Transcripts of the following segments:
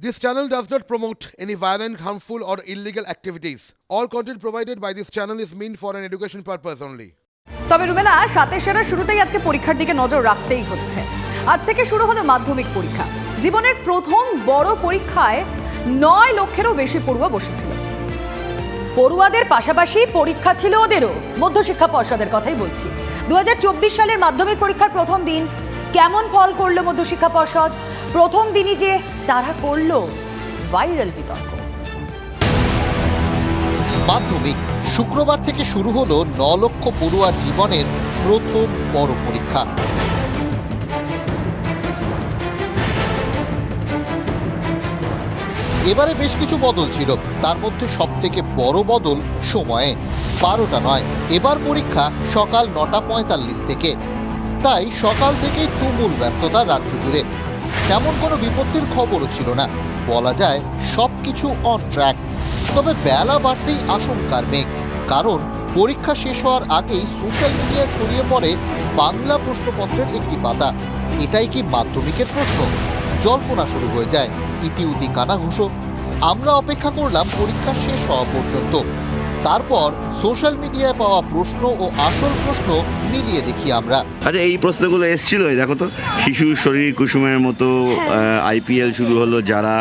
This channel does not promote any violent, harmful, or illegal activities. All content provided by this channel is meant for an education purpose only. তবে রুমেলা সাতের সেরার শুরুতেই আজকে পরীক্ষার দিকে নজর রাখতেই হচ্ছে আজ থেকে শুরু হলো মাধ্যমিক পরীক্ষা জীবনের প্রথম বড় পরীক্ষায় নয় লক্ষেরও বেশি পড়ুয়া বসেছিল পড়ুয়াদের পাশাপাশি পরীক্ষা ছিল ওদেরও মধ্যশিক্ষা পর্ষদের কথাই বলছি দু হাজার চব্বিশ সালের মাধ্যমিক পরীক্ষার প্রথম দিন কেমন ফল করল মধ্যশিক্ষা পর্ষদ? প্রথম দিনই যে তারা করল ভাইরাল বিতর্ক। মাধ্যমিক শুক্রবার থেকে শুরু হলো ন লক্ষ পড়ুয়ার জীবনের প্রথম বড় পরীক্ষা। এবারে বেশ কিছু বদল ছিল। তার মধ্যে সব থেকে বড় বদল সময়ে বারোটা নয়। এবার পরীক্ষা সকাল নটা পঁয়তাল্লিশ থেকে। তাই সকাল থেকেই তুমুল ব্যস্ততা রাজ্য জুড়ে। তেমন কোনো বিপত্তির খবরও ছিল না। বলা যায় সব কিছু অন ট্র্যাক তবে বেলা বাড়তেই আশঙ্কার মেঘ। কারণ পরীক্ষা শেষ হওয়ার আগেই সোশ্যাল মিডিয়ায় ছড়িয়ে পড়ে বাংলা প্রশ্নপত্রের একটি পাতা। এটাই কি মাধ্যমিকের প্রশ্ন? জল্পনা শুরু হয়ে যায়। ইতিউতি কানাঘুষো আমরা অপেক্ষা করলাম পরীক্ষা শেষ হওয়া পর্যন্ত। তারপর সোশ্যাল মিডিয়ায় পাওয়া প্রশ্ন ও আসল প্রশ্ন মিলিয়ে দেখি আমরা। আচ্ছা এই প্রশ্নগুলো এসছিল এই দেখো তো শিশুর শরীর কুসুমের মতো আইপিএল শুরু হলো যারা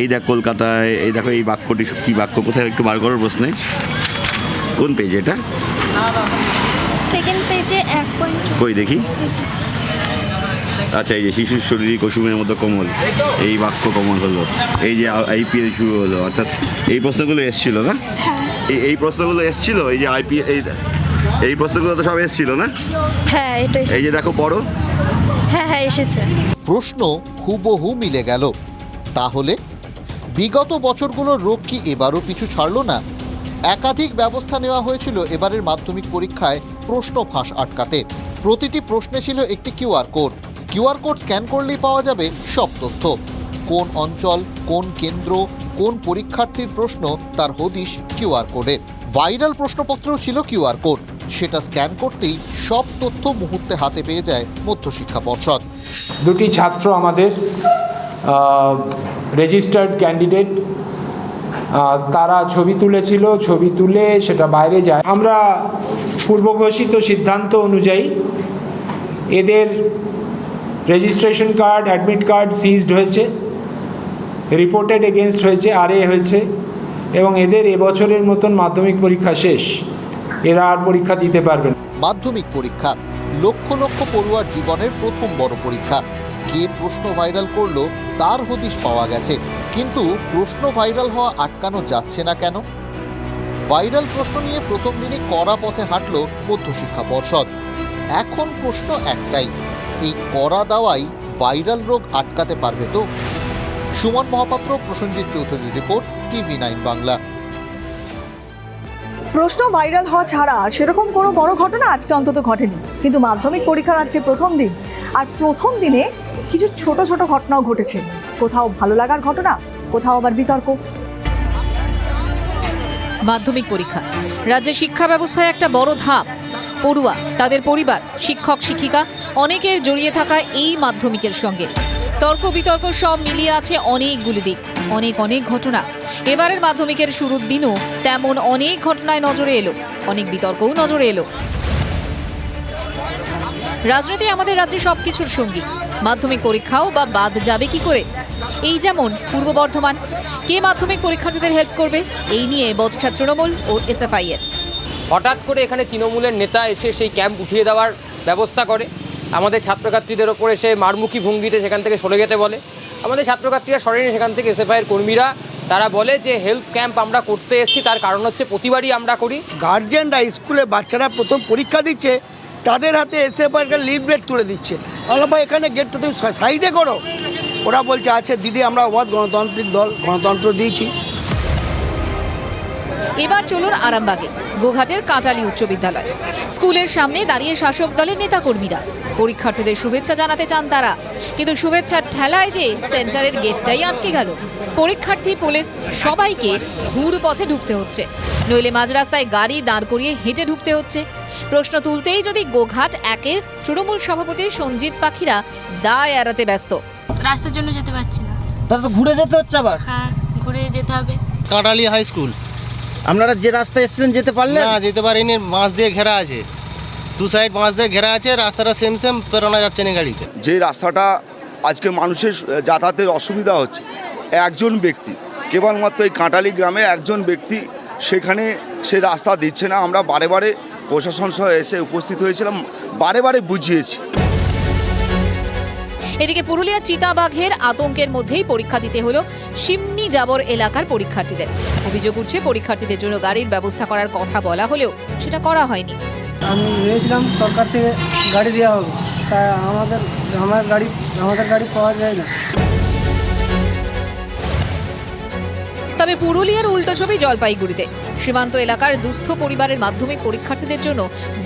এই দেখ কলকাতায় এই দেখো এই বাক্যটি কি বাক্য কোথায় একটু বার করার প্রশ্নে। কোন পেজ এটা? সেকেন্ড পেজে এক পয়েন্ট কই দেখি? আচ্ছা এই যে শিশুর শরীর কুসুমের মতো কোমল এই বাক্য কোমল হলো এই যে আইপিএল শুরু হলো অর্থাৎ এই প্রশ্নগুলো এসছিল না? এই এই প্রশ্নগুলো এসছিল এই যে আইপিএল এই এই প্রশ্নগুলো তো সব এসছিল না? হ্যাঁ এটা এই যে দেখো পড়ো। হ্যাঁ হ্যাঁ এসেছে। প্রশ্ন হুবহু মিলে গেল। তাহলে বিগত বছরগুলোর রোগ কি এবারও পিছু ছাড়লো না? একাধিক ব্যবস্থা নেওয়া হয়েছিল এবারের মাধ্যমিক পরীক্ষায় প্রশ্ন ফাঁস আটকাতে। প্রতিটি প্রশ্নে ছিল একটি QR code. QR code scan করলেই পাওয়া যাবে সব তথ্য। কোন অঞ্চল কোন কেন্দ্র কোন পরীক্ষার্থীর প্রশ্ন তার হদিশ কিউআর কোডে। ভাইরাল প্রশ্নপত্র ছিল কিউআর কোড। সেটা স্ক্যান করতেই সব তথ্য মুহূর্তে হাতে পেয়ে যায় মধ্যশিক্ষা পর্ষদ। দুটি ছাত্র আমাদের রেজিস্টার্ড ক্যান্ডিডেট তারা ছবি তুলেছিল, ছবি তুলে সেটা বাইরে যায়। আমরা পূর্বঘোষিত সিদ্ধান্ত অনুযায়ী এদের registration card admit card seized হয়েছে। রিপোর্টেড এগেনস্ট হয়েছে আরএ হয়েছে, এবং এদের এবছরের মতন মাধ্যমিক পরীক্ষা শেষ। এরা আর পরীক্ষা দিতে পারবে না। মাধ্যমিক পরীক্ষা, লক্ষ লক্ষ পড়ুয়ার জীবনের প্রথম বড় পরীক্ষা। কে প্রশ্ন ভাইরাল করল, তার হদিশ পাওয়া গেছে। কিন্তু প্রশ্ন ভাইরাল হওয়া আটকানো যাচ্ছে না কেন? ভাইরাল প্রশ্ন নিয়ে প্রথম দিনে কড়া পথে হাঁটল মধ্যশিক্ষা পর্ষদ। এখন প্রশ্ন একটাই, এই কড়া দাওয়াই ভাইরাল রোগ আটকাতে পারবে তো? সুমন মহাপাত্র প্রসঞ্জিৎ চৌধুরীর রিপোর্ট টিভি নাইন বাংলা। প্রশ্ন ভাইরাল হওয়া ছাড়া সেরকম কোনো বড় ঘটনা আজকে অন্তত ঘটেনি। কিন্তু মাধ্যমিক পরীক্ষার আজকে প্রথম দিন। আর প্রথম দিনে কিছু ছোট ছোট ঘটনাও ঘটেছে। কোথাও ভালো লাগার ঘটনা কোথাও আবার বিতর্ক। মাধ্যমিক পরীক্ষা। রাজ্যের শিক্ষা ব্যবস্থায় একটা বড় ধাপ। পড়ুয়া তাদের পরিবার শিক্ষক শিক্ষিকা অনেকের জড়িয়ে থাকা এই মাধ্যমিকের সঙ্গে। তর্ক বিতর্ক সব মিলিয়ে আছে অনেকগুলি দিক, অনেক অনেক ঘটনা। এবারের মাধ্যমিকের শুরুর দিনও তেমন অনেক ঘটনায় নজরে এলো, অনেক বিতর্কও নজরে এলো। রাজনীতি আমাদের রাজ্যে সব কিছুর সঙ্গী, মাধ্যমিক পরীক্ষাও বা বাদ যাবে কি করে? এই যেমন পূর্ব বর্ধমান, কে মাধ্যমিক পরীক্ষার্থীদের হেল্প করবে? এই নিয়ে বচসা তৃণমূল ও এসএফআই এর। হঠাৎ করে এখানে তৃণমূলের নেতা এসে সেই ক্যাম্প উঠিয়ে দেওয়ার ব্যবস্থা করে। আমাদের ছাত্রছাত্রীদের ওপর এসে মারমুখী ভঙ্গিতে সেখান থেকে সরে যেতে বলে। আমাদের ছাত্রছাত্রীরা সরেনি সেখান থেকে এসএফআইয়ের কর্মীরা, তারা বলে যে হেল্প ক্যাম্প আমরা করতে এসেছি, তার কারণ হচ্ছে প্রতিবারই আমরা করি। গার্জেনরা স্কুলে বাচ্চারা প্রথম পরীক্ষা দিচ্ছে, তাদের হাতে এসে একটা লিফলেট তুলে দিচ্ছে। আমরা ভাই, এখানে গেটটা তুমি সাইডে করো। ওরা বলছে আছে দিদি, আমরা অবাধ গণতান্ত্রিক দল, গণতন্ত্র দিয়েছি। এবার চলুন আরামবাগে গোঘাটের কাঁটালি উচ্চ বিদ্যালয়। স্কুলের সামনে দাঁড়িয়ে শাসক দলের নেতাকর্মীরা পরীক্ষার্থীদের শুভেচ্ছা জানাতে চান তারা। কিন্তু শুভেচ্ছার ঠেলায় যে সেন্টারের গেটটাই আটকে গেল পরীক্ষার্থী পুলিশ সবাইকে ঘুর পথে ঢুকতে হচ্ছে। নইলে মাঝ রাস্তায় গাড়ি দাঁড় করিয়ে হেঁটে ঢুকতে হচ্ছে। প্রশ্ন তুলতেই যদি গোঘাট একের তৃণমূল সভাপতি সঞ্জিত পাখিরা দায় এড়াতে ব্যস্ত। রাস্তার জন্য যেতে পারছি না। তাহলে তো ঘুরে যেতে হচ্ছে আবার। হ্যাঁ ঘুরে যেতে হবে। Kantali high school. আপনারা যে রাস্তায় এসেছিলেন যেতে পারলেন? না যেতে পারিনি বাঁশ দিয়ে ঘেরা আছে। দু সাইড বাঁশ দিয়ে ঘেরা আছে রাস্তাটা সেম সেম পেরোনো যাচ্ছে না গাড়িতে। যে রাস্তাটা আজকে মানুষের যাতায়াতের অসুবিধা হচ্ছে একজন ব্যক্তি কেবলমাত্র এই কাঁটালি গ্রামে একজন ব্যক্তি সেখানে সে রাস্তা দিচ্ছে না। আমরা বারে বারে প্রশাসন সহ এসে উপস্থিত হয়েছিলাম বারে বারে বুঝিয়েছি। এদিকে পুরুলিয়া চিতাবাঘের আতঙ্কের মধ্যেই পরীক্ষা দিতে হলো সিমনি জাবর এলাকার পরীক্ষার্থীদের। অভিযোগ উঠছে পরীক্ষার্থীদের জন্য গাড়ির ব্যবস্থা করার কথা বলা হলেও সেটা করা হয়নি। আমি ভেবেছিলাম সরকার থেকে গাড়ি দেওয়া হবে। তা আমাদের আমার গাড়ি আমাদের গাড়ি পাওয়া যায় না। তবে পুরুলিয়ার উল্টো ছবি জলপাইগুড়িতে। সীমান্ত এলাকার দুস্থ পরিবারের মাধ্যমিক পরীক্ষার্থীদের জন্য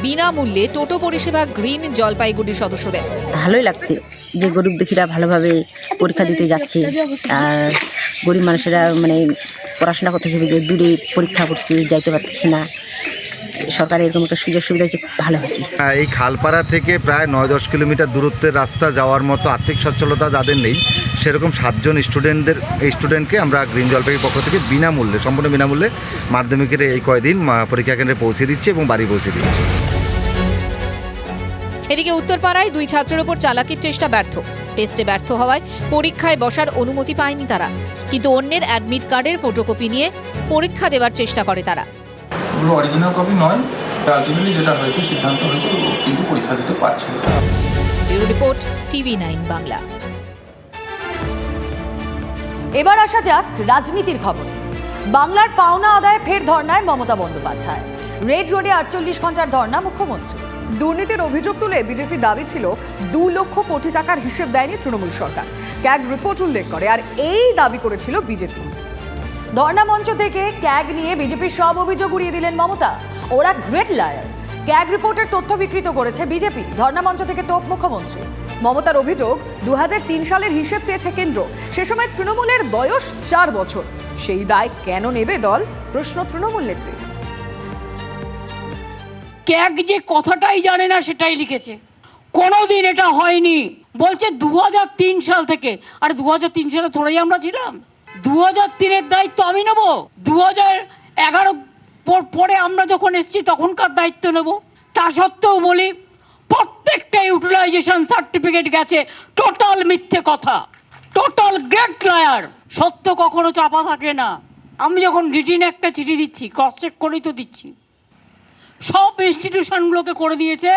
বিনামূল্যে টোটো পরিষেবা গ্রিন জলপাইগুড়ি সদস্যদের। ভালোই লাগছে যে গরিব দুঃখীরা ভালোভাবে পরীক্ষা দিতে যাচ্ছে। আর গরিব মানুষেরা মানে পড়াশোনা করতেছে যে দূরে পরীক্ষা করছে যাইতে পারতেছে না। সরকার এরকম একটা সুযোগ সুবিধা হচ্ছে ভালো হচ্ছে হ্যাঁ, এই খালপাড়া থেকে প্রায় নয় দশ কিলোমিটার দূরত্বের রাস্তা যাওয়ার মতো আর্থিক সচ্ছলতা যাদের নেই সেরকম সাতজন স্টুডেন্টদের এই স্টুডেন্টকে আমরা গ্রিন জলপাইগুড়ির পক্ষ থেকে বিনামূল্যে সম্পূর্ণ বিনামূল্যে মাধ্যমিকের এই কয়দিন পরীক্ষা কেন্দ্রে পৌঁছে দিচ্ছি এবং বাড়ি পৌঁছে দিচ্ছি। এদিকে উত্তরপাড়ায় দুই ছাত্রের ওপর চালাকির চেষ্টা ব্যর্থ। টেস্টে ব্যর্থ হওয়ায় পরীক্ষায় বসার অনুমতি পায়নি তারা। কিন্তু অন্যের অ্যাডমিট কার্ডের ফটোকপি নিয়ে পরীক্ষা দেওয়ার চেষ্টা করে তারা। ওগুলো অরিজিনাল কপি নয় আলটিমেটলি যেটা হয়েছে, সিদ্ধান্ত হয়েছে কিন্তু পরীক্ষা দিতে পারছে না। Report, TV nine Bangla. এবার আসা যাক রাজনীতির খবর। বাংলার পাওনা আদায় ফের ধর্নায় মমতা বন্দ্যোপাধ্যায়। রেড রোডে আটচল্লিশ ঘণ্টার ধর্না মুখ্যমন্ত্রী। দুর্নীতির অভিযোগ তুলে বিজেপি দাবি ছিল দু লক্ষ কোটি টাকার হিসেব দেয়নি তৃণমূল সরকার। ক্যাগ রিপোর্ট উল্লেখ করে, আর এই দাবি করেছিল বিজেপি। ধর্ণা মঞ্চ থেকে ক্যাগ নিয়ে বিজেপির সব অভিযোগ উড়িয়ে দিলেন মমতা। ওরা গ্রেট লায়ার ক্যাগ রিপোর্টের তথ্য বিকৃত করেছে বিজেপি, ধর্ণা মঞ্চ থেকে তোপ মুখ্যমন্ত্রী। মমতার অভিযোগ দু হাজার তিন সালের হিসেব চেয়েছে কেন্দ্র। সে সময় তৃণমূলের বয়স চার বছর। সেই দায় কেন নেবে দল? প্রশ্ন তৃণমূল নেত্রী। ক্যাগ যে কথাটাই জানে না সেটাই লিখেছে। কোনোদিন এটা হয়নি। বলছে দু হাজার তিন সাল থেকে। আর দু সালে থোড়াই আমরা ছিলাম। দু হাজার তিনের দায়িত্ব আমি নেব? দু হাজার এগারো পরে আমরা যখন এসেছি, তখনকার দায়িত্ব নেব। তা সত্ত্বেও বলি প্রত্যেকটা ইউটিলাইজেশন সার্টিফিকেট গেছে টোটাল মিথ্যে কথা। টোটাল গ্রেট লায়ার সত্য কখনো চাপা থাকে না। আমি যখন রিটিন একটা চিঠি দিচ্ছি ক্রস চেক করেই তো দিচ্ছি। সব ইনস্টিটিউশনগুলোকে করে দিয়েছে,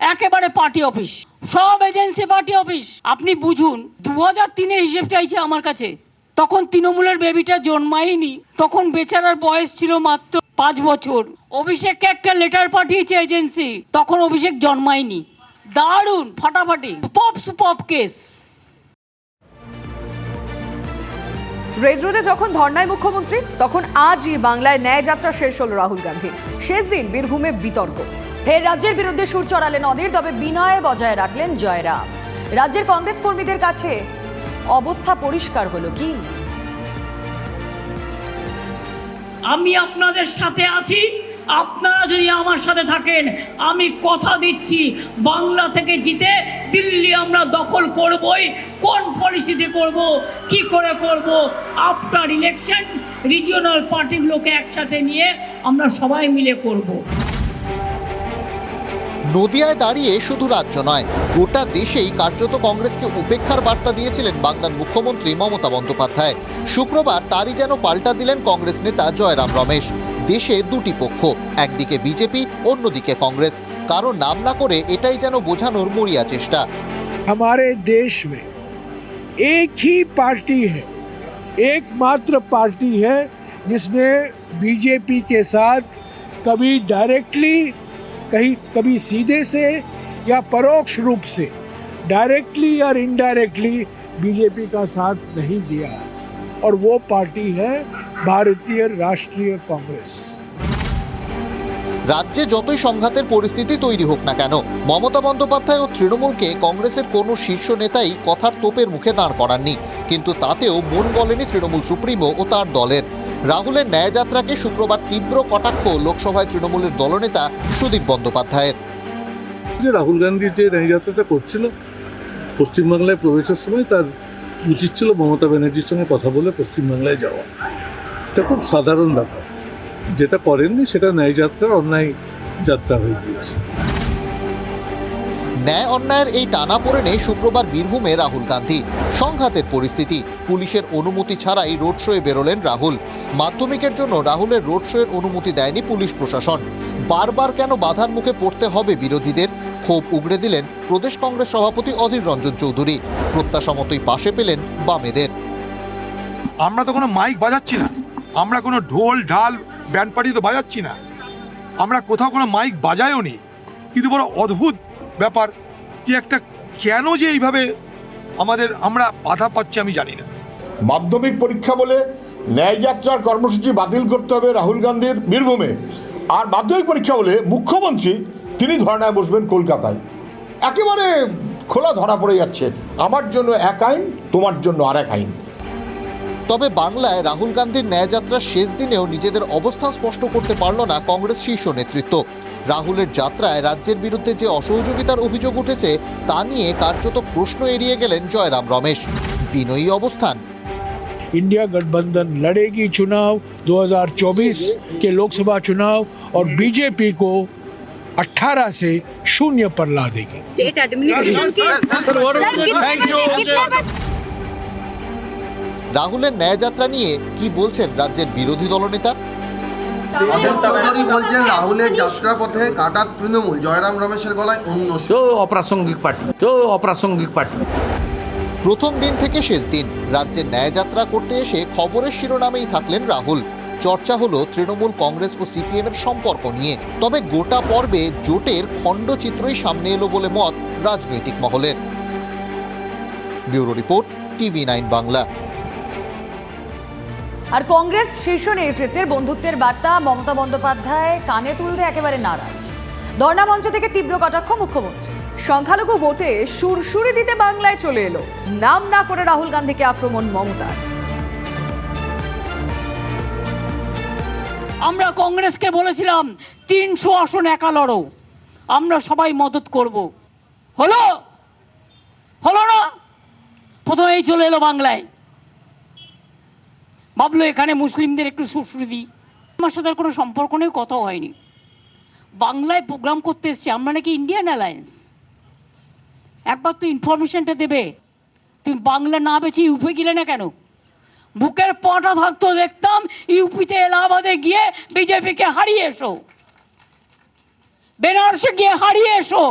একেবারে পার্টি অফিস সব এজেন্সি পার্টি অফিস আপনি বুঝুন দু হাজার তিনের হিসেব চাইছে আমার কাছে। তখন তৃণমূলের বেবিটা জন্মায়নি। তখন বেচারার বয়স ছিল মাত্র পাঁচ বছর। অভিষেককে একটা লেটার পাঠিয়েছে এজেন্সি তখন অভিষেক জন্মায়নি। দারুণ, ফাটাফাটি। সুপপ সুপপ কেস। রেড রোডে যখন ধর্নায় মুখ্যমন্ত্রী, তখন আজই বাংলায় ন্যায় যাত্রা শেষ হল রাহুল গান্ধীর। শেষ দিন বীরভূমে বিতর্ক। ফের রাজ্যের বিরুদ্ধে সুর চড়ালেন অধীর তবে বিনয়ে বজায় রাখলেন জয়রাম। রাজ্যের কংগ্রেস কর্মীদের কাছে অবস্থা পরিষ্কার হলো কি? আমি আপনাদের সাথে আছি, আপনারা যদি আমার সাথে থাকেন, আমি কথা দিচ্ছি, বাংলা থেকে জিতে দিল্লি আমরা দখল করবই, কোন পলিসিতে করব, কি করে করব আফটার ইলেকশন রিজিওনাল পার্টিগুলোকে একসাথে নিয়ে আমরা সবাই মিলে করব। নদিয়ায় দাঁড়িয়ে শুধু রাজ্য নয় গোটা দেশেই কার্যত কংগ্রেসকে উপেক্ষার বার্তা দিয়েছিলেন বাংলার মুখ্যমন্ত্রী মমতা বন্দ্যোপাধ্যায় শুক্রবার তারই যেন পাল্টা দিলেন কংগ্রেস নেতা জয়রাম রমেশ দেশে দুটি পক্ষ একদিকে বিজেপি অন্যদিকে কংগ্রেস কারো নাম না করে এটাই যেন বোঝানোর মরিয়া চেষ্টা हमारे देश में एक ही पार्टी है एकमात्र पार्टी है जिसने बीजेपी के साथ कभी डायरेक्टली कहीं कभी सीधे से या परोक्ष रूप से डायरेक्टली और इनडायरेक्टली बीजेपी का साथ नहीं दिया है और वो पार्टी है भारतीय राष्ट्रीय कांग्रेस রাজ্যে যতই সংঘাতের পরিস্থিতি তৈরি হোক না কেন মমতা বন্দ্যোপাধ্যায় ও তৃণমূলকে কংগ্রেসের কোনো শীর্ষ নেতাই কথার তোপের মুখে দাঁড় করাননি কিন্তু তাতেও মন গলেনি তৃণমূল সুপ্রিমো ও তার দলের রাহুলের ন্যায়যাত্রাকে শুক্রবার তীব্র কটাক্ষ লোকসভায় তৃণমূলের দলনেতা সুদীপ বন্দ্যোপাধ্যায়ের। যে রাহুল গান্ধী যে ন্যায়যাত্রাটা করছিল, পশ্চিমবাংলায় প্রবেশের সময় তার উচিত ছিল মমতা ব্যানার্জির সঙ্গে কথা বলে পশ্চিমবাংলায় যাওয়া। এটা খুব সাধারণ ব্যাপার। যেটা করেননি সেটা ন্যায় যাত্রা অন্যায় যাত্রা হয়ে গিয়েছে। ন্যায় অন্যায়ের এই টানা পড়েনে শুক্রবার বীরভূমে রাহুল গান্ধী। সংঘাতের পরিস্থিতি। পুলিশের অনুমতি ছাড়াই রোড শোয়ে বেরোলেন রাহুল। মাধ্যমিকের জন্য রাহুলের রোড শোয়ের অনুমতি দেয়নি পুলিশ প্রশাসন। বারবার কেন বাধার মুখে পড়তে হবে বিরোধীদের? ক্ষোভ উগড়ে দিলেন প্রদেশ কংগ্রেস সভাপতি অধীর রঞ্জন চৌধুরী। প্রত্যাশা মতোই পাশে পেলেন বামেদের। আমরা তো কোনো মাইক বাজাচ্ছি না। আমরা কোনো ঢোল, ঢাল ব্যান্ড পার্টি তো বাজাচ্ছি না। আমরা কোথাও কোনো মাইক বাজায়ও নি। কিন্তু বড় অদ্ভুত ব্যাপার যে একটা কেন যে এইভাবে আমাদের আমরা বাধা পাচ্ছি আমি জানি না। মাধ্যমিক পরীক্ষা বলে ন্যায়যাত্রার কর্মসূচি বাতিল করতে হবে রাহুল গান্ধীর বীরভূমে। আর মাধ্যমিক পরীক্ষা বলে মুখ্যমন্ত্রী তিনি ধর্নায় বসবেন কলকাতায়। একেবারে খোলা ধরা পড়ে যাচ্ছে। আমার জন্য এক আইন তোমার জন্য আর এক আইন। তবে বাংলায় রাহুল গান্ধীর ন্যায়যাত্রার শেষ দিনেও নিজেদের অবস্থান স্পষ্ট করতে পারল না কংগ্রেস শীর্ষ নেতৃত্ব। রাহুলের যাত্রায় রাজ্যের বিরুদ্ধে যে অসহযোগিতার অভিযোগ উঠেছে তা নিয়ে কার্যত প্রশ্ন এড়িয়ে গেলেন জয়রাম রমেশ বিনয়ী অবস্থান इंडिया गठबंधन लड़ेगी चुनाव 2024 के लोकसभा चुनाव और बीजेपी को 18 से शून्य पर ला देगी स्टेट রাহুলের ন্যায়যাত্রা নিয়ে কি বলছেন রাজ্যের বিরোধী দলনেতা চৌধুরী তৃণমূল জয়রাম রমেশের গলায় অপ্রাসঙ্গিক তো অপ্রাসঙ্গিক প্রথম দিন থেকে শেষ দিন রাজ্যের ন্যায়যাত্রা করতে এসে খবরের শিরোনামেই থাকলেন রাহুল। চর্চা হলো তৃণমূল কংগ্রেস ও সিপিএম এর সম্পর্ক নিয়ে। তবে গোটা পর্বে জোটের খণ্ডচিত্রই সামনে এলো বলে মত রাজনৈতিক মহলের। Bureau report TV nine Bangla. আর কংগ্রেস শীর্ষ নেতৃত্বের বন্ধুত্বের বার্তা মমতা বন্দ্যোপাধ্যায় কানে তুলতে একেবারে নারাজ। ধর্ণা মঞ্চ থেকে তীব্র কটাক্ষ মুখ্যমন্ত্রী সংখ্যালঘু ভোটে সুরসুরি দিতে বাংলায় চলে এলো। নাম না করে রাহুল গান্ধীকে আক্রমণ মমতার। আমরা কংগ্রেসকে বলেছিলাম, তিনশো আসন একা লড়ো। আমরা সবাই মদত করব। হলো? হলো না? প্রথমেই চলে এলো বাংলায়। ভাবলো, এখানে মুসলিমদের একটু সুশ্রী দিই। আমার সাথে কোনো সম্পর্ক নেই, কথাও হয়নি। বাংলায় প্রোগ্রাম করতে এসছি, আমরা নাকি ইন্ডিয়ান অ্যালায়েন্স একবার তুই ইনফরমেশনটা দেবে। তুমি বাংলা না বেছে ইউপি গেলে না কেন? বুকের পটা থাকতো দেখতাম ইউপিতে এলাহাবাদে গিয়ে বিজেপিকে হারিয়ে এসো। বেনারসে গিয়ে হারিয়ে এসো।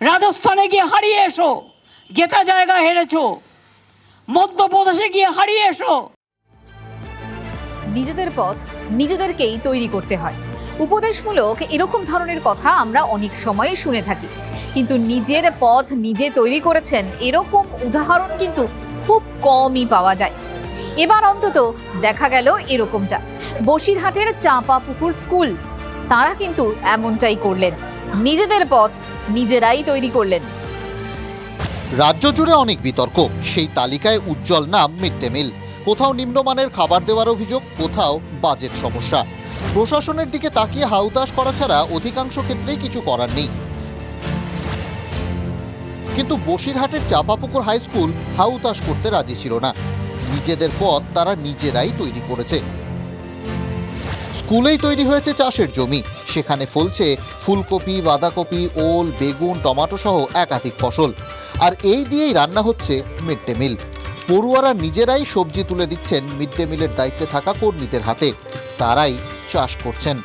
রাজস্থানে গিয়ে হারিয়ে এসো। জেতা জায়গা হেরেছো। মধ্যপ্রদেশে গিয়ে হারিয়ে এসো। নিজেদের পথ নিজেদেরকেই তৈরি করতে হয়। উপদেশমূলক এরকম ধরনের কথা আমরা অনেক সময় শুনে থাকি। কিন্তু নিজের পথ নিজে তৈরি করেছেন এরকম উদাহরণ কিন্তু খুব কমই পাওয়া যায়। এবার অন্তত দেখা গেল এরকমটা। বসিরহাটের চাঁপা পুকুর স্কুল, তারা কিন্তু এমনটাই করলেন। নিজেদের পথ নিজেরাই তৈরি করলেন। রাজ্য জুড়ে অনেক বিতর্ক। সেই তালিকায় উজ্জ্বল নাম মিড ডে মিল। কোথাও নিম্নমানের খাবার দেওয়ার অভিযোগ, কোথাও বাজেট সমস্যা। প্রশাসনের দিকে তাকিয়ে হাউতাস করা ছাড়া অধিকাংশ ক্ষেত্রেই কিছু করার নেই। কিন্তু বসিরহাটের চাপাপুকুর হাই স্কুল হাউতাস করতে রাজি ছিল না। নিজেদের পথ তারা নিজেরাই তৈরি করেছে। স্কুলেই তৈরি হয়েছে চাষের জমি। সেখানে ফলছে ফুলকপি, বাঁধাকপি, ওল, বেগুন টমেটো সহ একাধিক ফসল। আর এই দিয়েই রান্না হচ্ছে মিড ডে মিল। পড়ুয়ারা নিজেরাই সবজি তুলে দিচ্ছেন মিড ডে মিলের দায়িত্বে থাকা কর্মীদের হাতে। তারাই চাষ করছেন।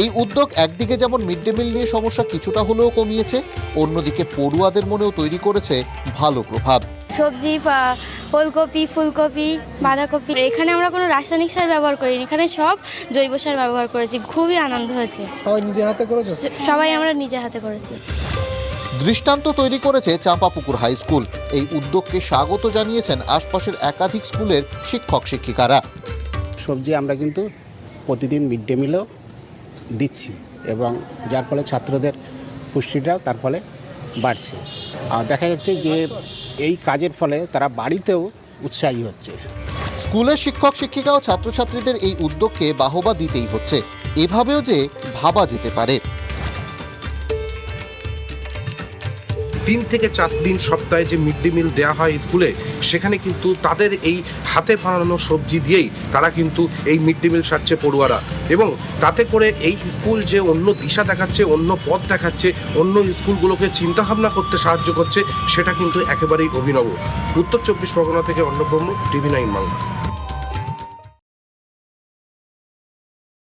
এই উদ্যোগ একদিকে যেমন মিড ডে মিল নিয়ে সমস্যা কিছুটা হলেও কমিয়েছে অন্যদিকে পড়ুয়াদের মনেও তৈরি করেছে ভালো প্রভাব। সবজি বা ওলকপি ফুলকপি বাঁধাকপি এখানে আমরা কোনো রাসায়নিক সার ব্যবহার করিনি এখানে সব জৈব সার ব্যবহার করেছি খুবই আনন্দ হয়েছে। সবাই নিজে হাতে করেছ? সবাই আমরা নিজে হাতে করেছি। দৃষ্টান্ত তৈরি করেছে চাঁপাপুকুর হাই স্কুল। এই উদ্যোগকে স্বাগত জানিয়েছেন আশপাশের একাধিক স্কুলের শিক্ষক শিক্ষিকারা। সবজি আমরা কিন্তু প্রতিদিন মিড ডে মিলেও দিচ্ছি এবং যার ফলে ছাত্রদের পুষ্টিটাও তার ফলে বাড়ছে। আর দেখা যাচ্ছে যে এই কাজের ফলে তারা বাড়িতেও উৎসাহী হচ্ছে। স্কুলের শিক্ষক শিক্ষিকা ও ছাত্রছাত্রীদের এই উদ্যোগকে বাহবা দিতেই হচ্ছে। এভাবেও যে ভাবা যেতে পারে। তিন থেকে চার দিন সপ্তাহে যে মিড ডে মিল দেওয়া হয় স্কুলে, সেখানে কিন্তু তাদের এই হাতে বানানো সবজি দিয়েই তারা কিন্তু এই মিড ডে মিল সারছে পড়ুয়ারা। এবং তাতে করে এই স্কুল যে অন্য দিশা দেখাচ্ছে, অন্য পথ দেখাচ্ছে, অন্য স্কুলগুলোকে চিন্তাভাবনা করতে সাহায্য করছে, সেটা কিন্তু একেবারেই অভিনব। উত্তর চব্বিশ পরগনা থেকে অন্নব্রহ্ম টিভি নাইন বাংলা।